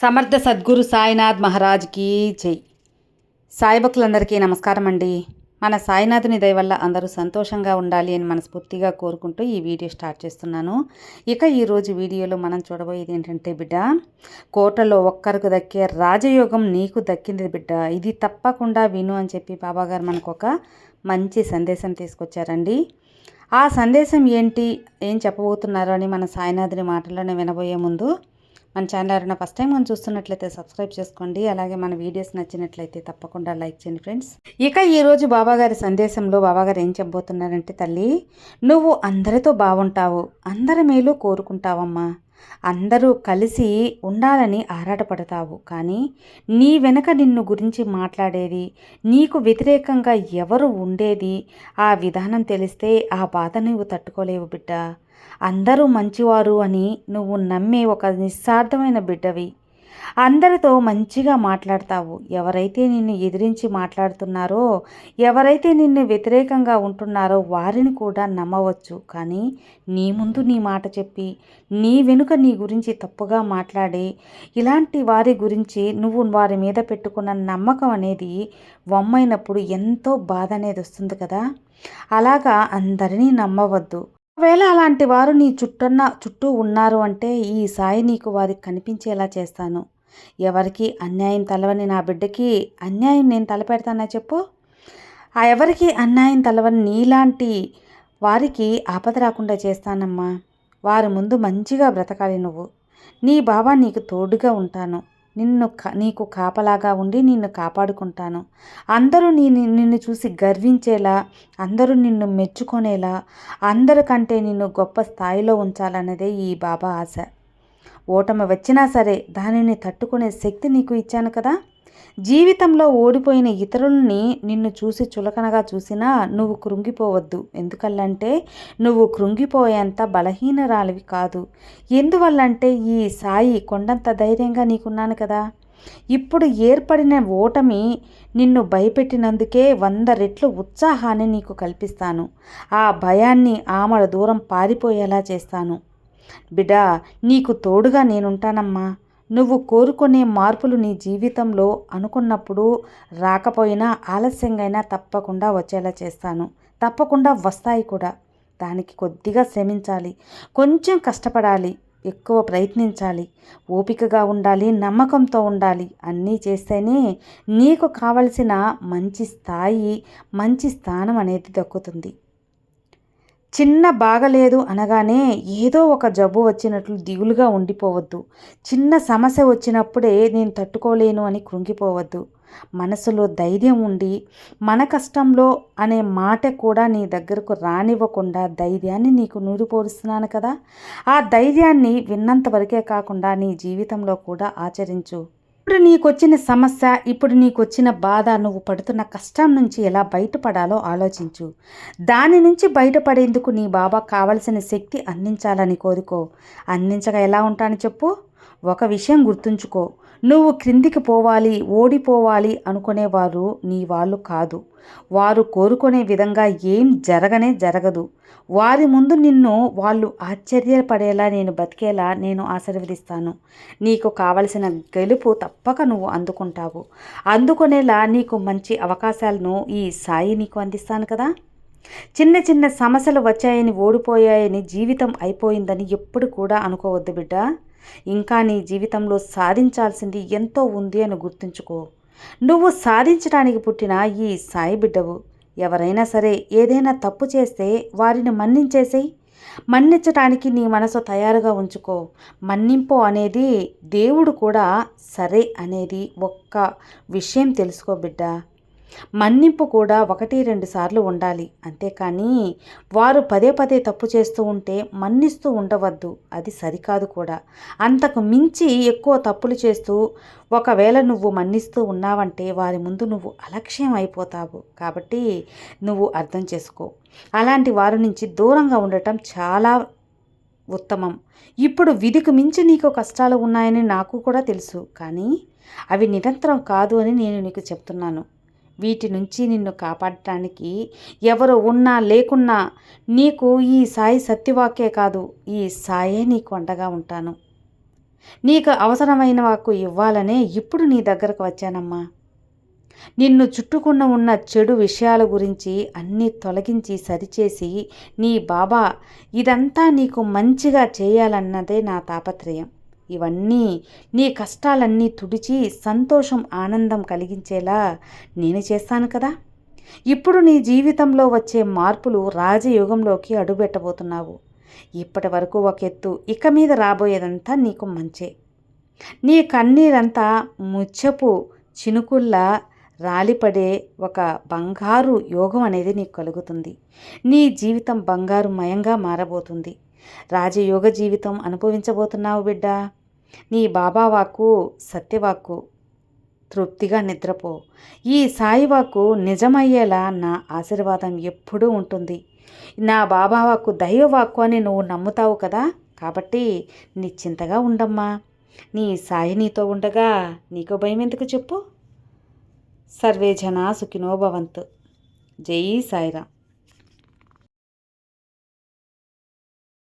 సమర్థ సద్గురు సాయినాథ్ మహారాజ్కి జై. సాయిభక్తులందరికీ నమస్కారం అండి. మన సాయినాథుని దయ వల్ల అందరూ సంతోషంగా ఉండాలి అని మనస్ఫూర్తిగా కోరుకుంటూ ఈ వీడియో స్టార్ట్ చేస్తున్నాను. ఇక ఈరోజు వీడియోలో మనం చూడబోయేది ఏంటంటే బిడ్డ కోటలో ఒక్కరికి దక్కే రాజయోగం నీకు దక్కింది బిడ్డ. ఇది తప్పకుండా విను అని చెప్పి బాబాగారు మనకు ఒక మంచి సందేశం తీసుకొచ్చారండి. ఆ సందేశం ఏంటి ఏం చెప్పబోతున్నారు అని మన సాయినాథుని మాటల్లోనే వినబోయే ముందు మన ఛానల్ ఎవరైనా ఫస్ట్ టైం మనం చూస్తున్నట్లయితే సబ్స్క్రైబ్ చేసుకోండి. అలాగే మన వీడియోస్ నచ్చినట్లయితే తప్పకుండా లైక్ చేయండి ఫ్రెండ్స్ ఇక ఈరోజు బాబాగారి సందేశంలో బాబాగారు ఏం చెప్పబోతున్నారంటే తల్లి నువ్వు అందరితో బాగుంటావు అందరి మేలు కోరుకుంటావమ్మా. అందరూ కలిసి ఉండాలని ఆరాటపడతావు. కానీ నీ వెనక నిన్ను గురించి మాట్లాడేది నీకు వ్యతిరేకంగా ఎవరు ఉండేది ఆ విధానం తెలిస్తే ఆ బాధ నువ్వు తట్టుకోలేవు బిడ్డ. అందరూ మంచివారు అని నువ్వు నమ్మే ఒక నిస్సార్థమైన బిడ్డవి. అందరితో మంచిగా మాట్లాడతావు. ఎవరైతే నిన్ను ఎదిరించి మాట్లాడుతున్నారో ఎవరైతే నిన్ను వ్యతిరేకంగా ఉంటున్నారో వారిని కూడా నమ్మవచ్చు. కానీ నీ ముందు నీ మాట చెప్పి నీ వెనుక నీ గురించి తప్పుగా మాట్లాడి ఇలాంటి వారి గురించి నువ్వు వారి మీద పెట్టుకున్న నమ్మకం అనేది వమ్మైనప్పుడు ఎంతో బాధ అనేది వస్తుంది కదా. అలాగా అందరినీ నమ్మవద్దు. ఒకవేళ అలాంటి వారు నీ చుట్టన్న చుట్టూ ఉన్నారు అంటే ఈ సాయి నీకు వారికి కనిపించేలా చేస్తాను. ఎవరికి అన్యాయం తలవని నా బిడ్డకి అన్యాయం నేను తలపెడతానా చెప్పు? ఆ ఎవరికి అన్యాయం తలవని నీలాంటి వారికి ఆపద రాకుండా చేస్తానమ్మా. వారి ముందు మంచిగా బ్రతకాలి నువ్వు. నీ బాబా నీకు తోడుగా ఉంటాను. నిన్ను నీకు కాపలాగా ఉండి నిన్ను కాపాడుకుంటాను. అందరూ నీ నిన్ను చూసి గర్వించేలా అందరూ నిన్ను మెచ్చుకునేలా అందరికంటే నిన్ను గొప్ప స్థాయిలో ఉంచాలన్నదే ఈ బాబా ఆశ. ఓటమి వచ్చినా సరే దానిని తట్టుకునే శక్తి నీకు ఇచ్చాను కదా? జీవితంలో ఓడిపోయిన ఇతరుల్ని నిన్ను చూసి చులకనగా చూసినా నువ్వు కృంగిపోవద్దు. ఎందుకల్లంటే నువ్వు కృంగిపోయేంత బలహీనరాలివి కాదు. ఎందువల్లంటే ఈ సాయి కొండంత ధైర్యంగా నీకున్నాను కదా. ఇప్పుడు ఏర్పడిన ఓటమి నిన్ను భయపెట్టినందుకే వంద రెట్లు ఉత్సాహాన్ని నీకు కల్పిస్తాను. ఆ భయాన్ని ఆమడ దూరం పారిపోయేలా చేస్తాను. బిడా నీకు తోడుగా నేనుంటానమ్మా. నువ్వు కోరుకునే మార్పులు నీ జీవితంలో అనుకున్నప్పుడు రాకపోయినా ఆలస్యంగా తప్పకుండా వచ్చేలా చేస్తాను. తప్పకుండా వస్తాయి కూడా. దానికి కొద్దిగా శ్రమించాలి. కొంచెం కష్టపడాలి. ఎక్కువ ప్రయత్నించాలి. ఓపికగా ఉండాలి. నమ్మకంతో ఉండాలి. అన్నీ చేస్తేనే నీకు కావలసిన మంచి స్థాయి మంచి స్థానం అనేది దక్కుతుంది. చిన్న బాగలేదు అనగానే ఏదో ఒక జబ్బు వచ్చినట్లు దిగులుగా ఉండిపోవద్దు. చిన్న సమస్య వచ్చినప్పుడే నేను తట్టుకోలేను అని కృంగిపోవద్దు. మనసులో ధైర్యం ఉండి మన కష్టంలో అనే మాట కూడా నీ దగ్గరకు రానివ్వకుండా ధైర్యాన్ని నీకు నూరిపోరుస్తున్నాను కదా. ఆ ధైర్యాన్ని విన్నంత వరకే కాకుండా నీ జీవితంలో కూడా ఆచరించు. ఇప్పుడు నీకొచ్చిన సమస్య ఇప్పుడు నీకొచ్చిన బాధ నువ్వు పడుతున్న కష్టం నుంచి ఎలా బయటపడాలో ఆలోచించు. దాని నుంచి బయటపడేందుకు నీ బాబా కావలసిన శక్తి అందించాలని కోరుకో. అందించగా ఎలా ఉంటాను చెప్పు? ఒక విషయం గుర్తుంచుకో. నువ్వు క్రిందికి పోవాలి ఓడిపోవాలి అనుకునేవారు నీ వాళ్ళు కాదు. వారు కోరుకునే విధంగా ఏం జరగనే జరగదు. వారి ముందు నిన్ను వాళ్ళు ఆశ్చర్యపడేలా నేను బతికేలా నేను ఆశీర్వదిస్తాను. నీకు కావలసిన గెలుపు తప్పక నువ్వు అందుకుంటావు. అందుకునేలా నీకు మంచి అవకాశాలను ఈ సాయి నీకు అందిస్తాను కదా? చిన్న చిన్న సమస్యలు వచ్చాయని ఓడిపోయాయని జీవితం అయిపోయిందని ఎప్పుడు కూడా అనుకోవద్దు బిడ్డ. ఇంకా నీ జీవితంలో సాధించాల్సింది ఎంతో ఉంది అని గుర్తుంచుకో. నువ్వు సాధించడానికి పుట్టిన ఈ సాయి బిడ్డవు. ఎవరైనా సరే ఏదైనా తప్పు చేస్తే వారిని మన్నించేసేయి. మన్నించటానికి నీ మనసు తయారుగా ఉంచుకో. మన్నింపు అనేది దేవుడు కూడా సరే అనేది ఒక్క విషయం తెలుసుకో బిడ్డ. మన్నింపు కూడా ఒకటి రెండు సార్లు ఉండాలి. అంతేకాని వారు పదే పదే తప్పు చేస్తూ ఉంటే మన్నిస్తూ ఉండవద్దు. అది సరికాదు కూడా. అంతకు మించి ఎక్కువ తప్పులు చేస్తూ ఒకవేళ నువ్వు మన్నిస్తూ ఉన్నావంటే వారి ముందు నువ్వు అలక్ష్యం అయిపోతావు. కాబట్టి నువ్వు అర్థం చేసుకో. అలాంటి వారి నుంచి దూరంగా ఉండటం చాలా ఉత్తమం. ఇప్పుడు విధికి మించి నీకు కష్టాలు ఉన్నాయని నాకు కూడా తెలుసు. కానీ అవి నిరంతరం కాదు అని నేను నీకు చెప్తున్నాను. వీటి నుంచి నిన్ను కాపాడటానికి ఎవరు ఉన్నా లేకున్నా నీకు ఈ సాయి సత్యవాకే కాదు ఈ సాయే నీకు అండగా ఉంటాను. నీకు అవసరమైన వాకు ఇవ్వాలనే ఇప్పుడు నీ దగ్గరకు వచ్చానమ్మా. నిన్ను చుట్టుకున్న ఉన్న చెడు విషయాల గురించి అన్నీ తొలగించి సరిచేసి నీ బాబా ఇదంతా నీకు మంచిగా చేయాలన్నదే నా తాపత్రయం. ఇవన్నీ నీ కష్టాలన్నీ తుడిచి సంతోషం ఆనందం కలిగించేలా నేను చేస్తాను కదా. ఇప్పుడు నీ జీవితంలో వచ్చే మార్పులు రాజయోగంలోకి అడుగుపెట్టబోతున్నావు. ఇప్పటి వరకు ఒక ఎత్తు ఇక మీద రాబోయేదంతా నీకు మంచే. నీ కన్నీరంతా ముచ్చపు చినుకుల్లా రాలిపడే ఒక బంగారు యోగం అనేది నీకు కలుగుతుంది. నీ జీవితం బంగారు మయంగా మారబోతుంది. రాజయోగ జీవితం అనుభవించబోతున్నావు బిడ్డా. నీ బాబా వాక్కు సత్యవాక్కు తృప్తిగా నిద్రపో. ఈ సాయివాకు నిజమయ్యేలా నా ఆశీర్వాదం ఎప్పుడూ ఉంటుంది. నా బాబా వాక్కు దైవవాక్కు అని నువ్వు నమ్ముతావు కదా కాబట్టి నిశ్చింతగా ఉండమ్మా. నీ సాయి నీతో ఉండగా నీకు భయం ఎందుకు చెప్పు? సర్వే జనా సుఖినో భవంతు. జై సాయిరామ్.